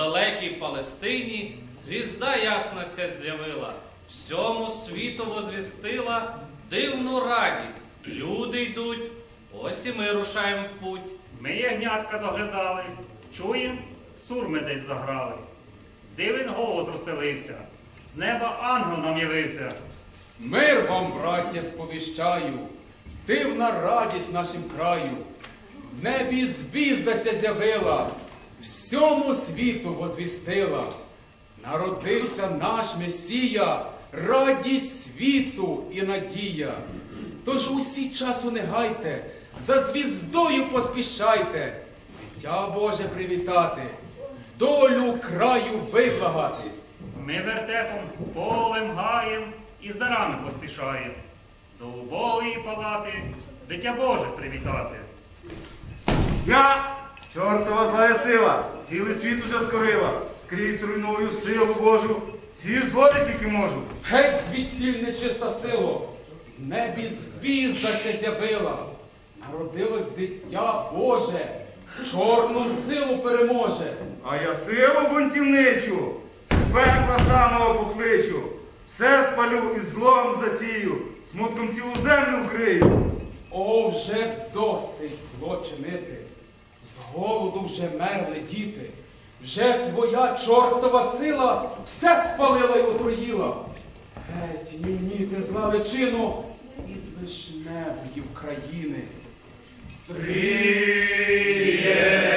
далекій Палестині звізда ясна ся з'явила, всьому світу возвістила дивну радість. Люди йдуть, ось і ми рушаємо в путь. Ми ягнятка доглядали, чуєм, сурми десь заграли. Дивен голос розстелився, з неба ангел нам явився. Мир вам, браття, сповіщаю, дивна радість в нашім краю. В небі звіздася з'явила, всьому світу возвістила. Народився наш Месія, радість світу і надія. Тож усі часу не гайте, за звіздою поспішайте, дитя Боже привітати, долю краю виблагати. Ми вертепом полем гаєм і з дарами поспішаєм. До убогої палати дитя Боже привітати. Я, чортова злая сила, цілий світ уже скорила, скрізь руйную силу Божу, всі злоди тільки можу. Геть звідсіль нечиста сило, в небі звіздася з'явила. Народилось дитя Боже, чорну силу переможе. А я силу бунтівничу, з пекла самого покличу, все спалю і злом засію, смутком цілу землю вкрию. О, вже досить зло чинити. Голоду вже мерли діти. Вже твоя чортова сила все спалила й отруїла. Геть нюніти зла личину із вишневої України. Мир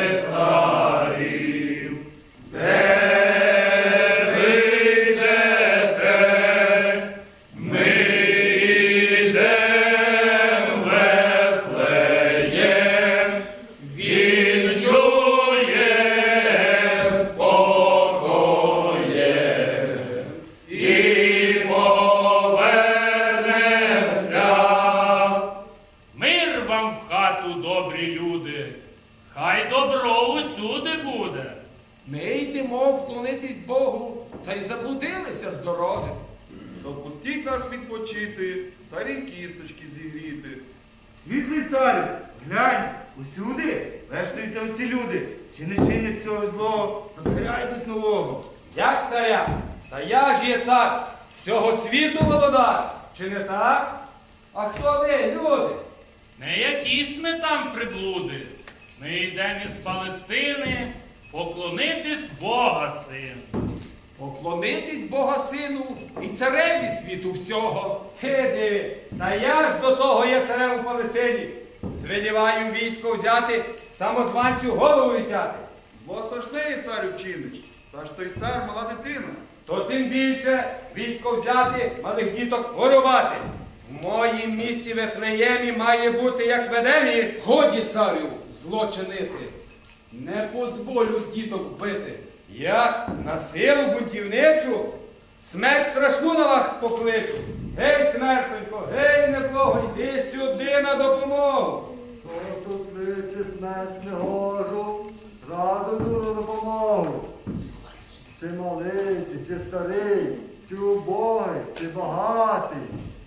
усюди буде. Ми йдемо вклонитись Богу, та й заблудилися з дороги. Допустіть нас відпочити, старі кісточки зігріти. Світлий царю, глянь, усюди вештаються оці люди, чи не чинять цього злого, до царя йдуть нового. Як царя? Та я ж є цар всього світу володар. Чи не так? А хто ви, люди? Не якісь ми там приблуди. Ми йдемо із Палестини поклонитись Бога сину. Поклонитись Бога сину і цареві світу всього. Ти диви, та я ж до того є царем у Палестині. Звеліваю військо взяти, самозванцю голову відтяти. Зло страшне є царю чиниш, та ж той цар мала дитина. То тим більше військо взяти, малих діток горювати. В моїм місті Вифлеємі має бути як в Едемі. Годі царю зло чинити. Не позволю діток бити. Як на силу бунтівничу, смерть страшну на вас покличу. Гей, смертенько, гей, неплого, йди сюди на допомогу. Хто тут кличе смерть не гожу, раду на допомогу. Чи чи, чи старий, чи убогий, чи багатий.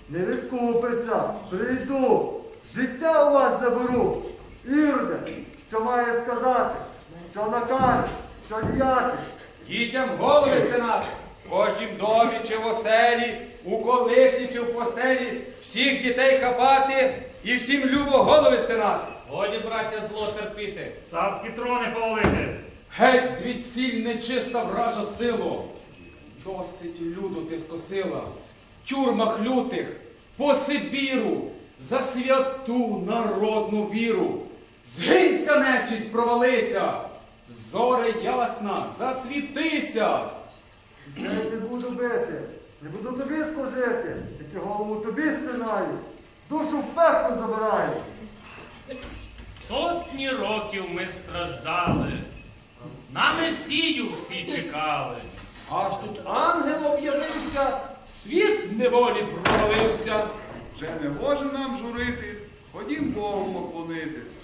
Не відкупися, прийду, життя у вас заберу. Ірде, що має сказати, що накаже, що діяти. Дітям голови стинати, в кожнім домі чи в оселі, у колисі чи в постелі, всіх дітей хапати і всім любо голови стинати. Годі, браття, зло терпіти. Царські трони повалити. Геть звідсіль нечиста вража сило. Досить люду ти скосила, в тюрмах лютих, по Сибіру, за святу народну віру. Згинься, нечість, провалися, зоре ясна, засвітися. Я не буду бити, не буду тобі служити, тільки голову тобі спинаю, душу в пекло забираю. Сотні років ми страждали, на Месію всі чекали. Аж тут ангел об'явився, світ неволі провалився. Вже не може нам журитись, ходім Богу поклонитись.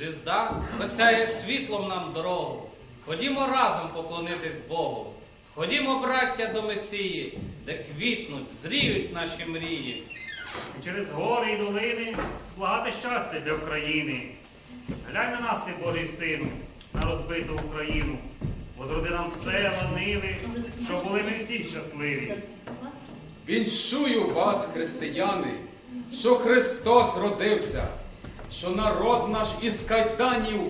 Звізда осяє світлом нам дорогу. Ходімо разом поклонитись Богу. Ходімо, браття, до Месії, де квітнуть, зріють наші мрії. І через гори і долини благати щастя для України. Глянь на нас, ти Божий сину, на розбиту Україну. Возроди нам села, ниви, щоб були ми всі щасливі. Віншую вас, християни, що Христос родився, що народ наш із кайданів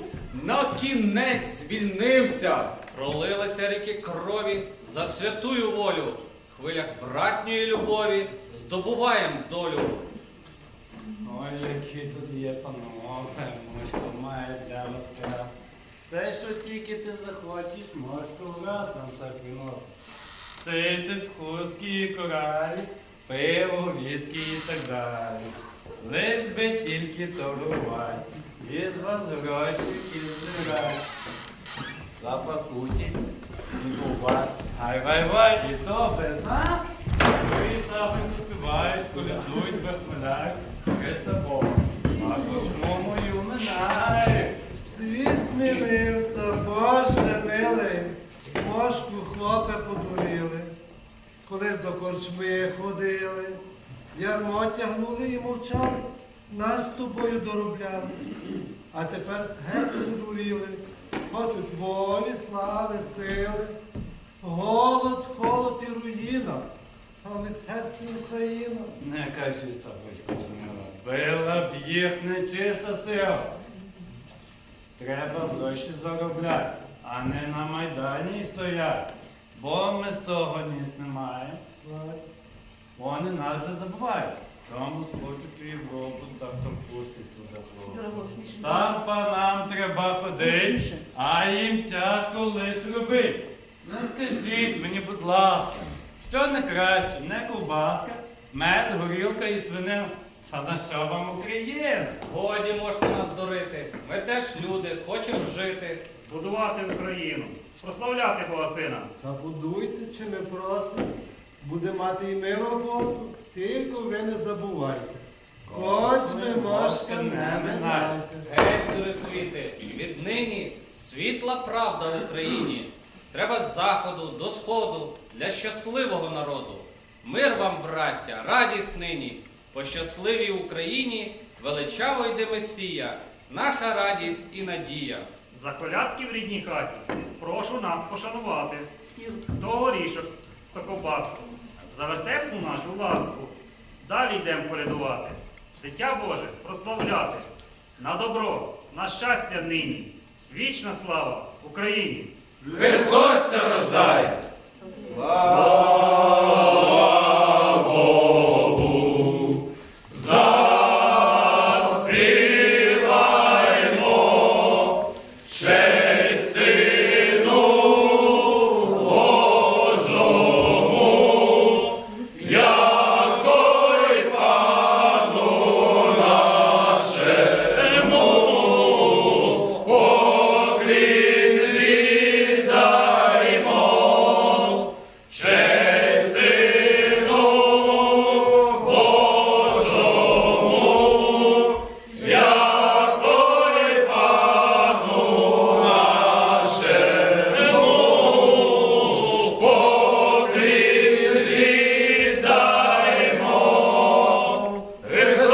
на кінець звільнився. Пролилися ріки крові за святую волю. Хвилях братньої любові здобуваєм долю. Ой, які тут є панове, мошко має для локтя. Все, що тільки ти захочеш, мошко враз нам так виносить. Сити з хустки і коралі, пиво, віскі і так далі. Лиш би тільки торгувати, із вас гроші і збирати. Запакуті і кубат. Гай вай вай, і то без нас. Ви саме співають, колядують, вихваляють, Христа. А кожному мою минає. Світ змінився, Боже милий, мошку хлопе подурили. Колись до корчми ходили, ярмо тягнули і мовчали, нас з тобою доробляли. А тепер геть подуріли, хочуть волі, слави, сили. Голод, холод і руїна, а в них серці Україна. Не кажи собі, била б їх нечиста сила. Треба гроші заробляти, а не на Майдані стояти. Бо ми з того ніс не маємо. Вони нас вже забувають. Тому схочуть у Європу, так там пустить туди хлопців. Там панам треба ходити, а їм тяжко лиш робити. Ну скажіть мені, будь ласка, що не краще, не ковбаска, мед, горілка і свинина. Та за що вам Україна? Годі можна нас дурити. Ми теж люди, хочемо жити. Збудувати Україну, прославляти Бога Сина. Та будуйте, чи ми просто буде мати і ми роботу, тільки ви не забувайте. Хоч ми мошка не минайте. Геть, дури світи, віднині світла правда в Україні. Треба з заходу до сходу для щасливого народу. Мир вам, браття, радість нині. По щасливій Україні величаво йде Месія, наша радість і надія. За колядки в рідній хаті прошу нас пошанувати. Хто горішок, хто ковбаску, за вертепну нашу ласку. Далі йдемо порядувати. Дитя Боже, прославляти. На добро, на щастя нині. Вічна слава Україні! Христос це рождає! Слава